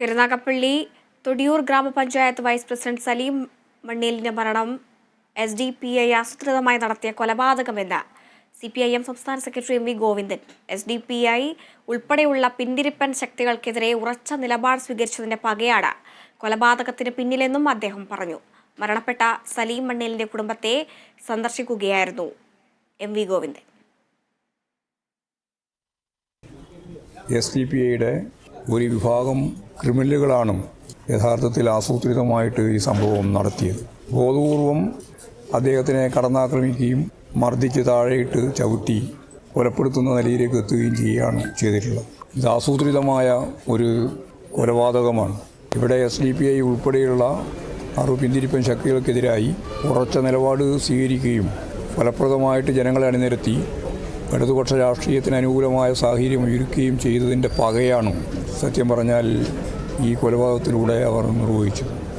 കരുനാഗപ്പള്ളി തൊടിയൂർ ഗ്രാമപഞ്ചായത്ത് vice president Saleem മണ്ണേലിന്റെ മരണം S D P I ആസൂത്രിതമായി നടത്തിയ കൊലപാതകമെന്ന് സി പി ഐ എം സംസ്ഥാന secretary M V Govindan S D P I ഉൾപ്പെടെയുള്ള പിന്തിരിപ്പൻ ശക്തികൾക്കെതിരെ ഉറച്ച നിലപാട് സ്വീകരിച്ചതിന്റെ പകയാണ് കൊലപാതകത്തിന് പിന്നിലെന്നും അദ്ദേഹം പറഞ്ഞു. മരണപ്പെട്ട സലീം മണ്ണേലിന്റെ കുടുംബത്തെ സന്ദർശിക്കുകയായിരുന്നു M V Govindan. S D P ഐയുടെ ഒരു വിഭാഗം ക്രിമിനലുകളാണ് യഥാർത്ഥത്തിൽ ആസൂത്രിതമായിട്ട് ഈ സംഭവം നടത്തിയത്. ബോധപൂർവം അദ്ദേഹത്തിനെ കടന്നാക്രമിക്കുകയും മർദ്ദിച്ച് താഴെയിട്ട് ചവിട്ടി കൊലപ്പെടുത്തുന്ന നിലയിലേക്ക് എത്തുകയും ചെയ്യുകയാണ് ചെയ്തിട്ടുള്ളത്. ഇത് ആസൂത്രിതമായ ഒരു കൊലപാതകമാണ്. ഇവിടെ എസ് ഡി പി ഐ ഉൾപ്പെടെയുള്ള അറു പിന്തിരിപ്പൻ ശക്തികൾക്കെതിരായി ഉറച്ച നിലപാട് സ്വീകരിക്കുകയും ഫലപ്രദമായിട്ട് ജനങ്ങളെ അണിനിരത്തി ഇടതുപക്ഷ രാഷ്ട്രീയത്തിന് അനുകൂലമായ സാഹചര്യം ഒരുക്കുകയും ചെയ്തതിന്റെ പകയാണ്. സത്യം പറഞ്ഞാൽ ഈ കൊലപാതകത്തിലൂടെ അവർ നിർവഹിച്ചത്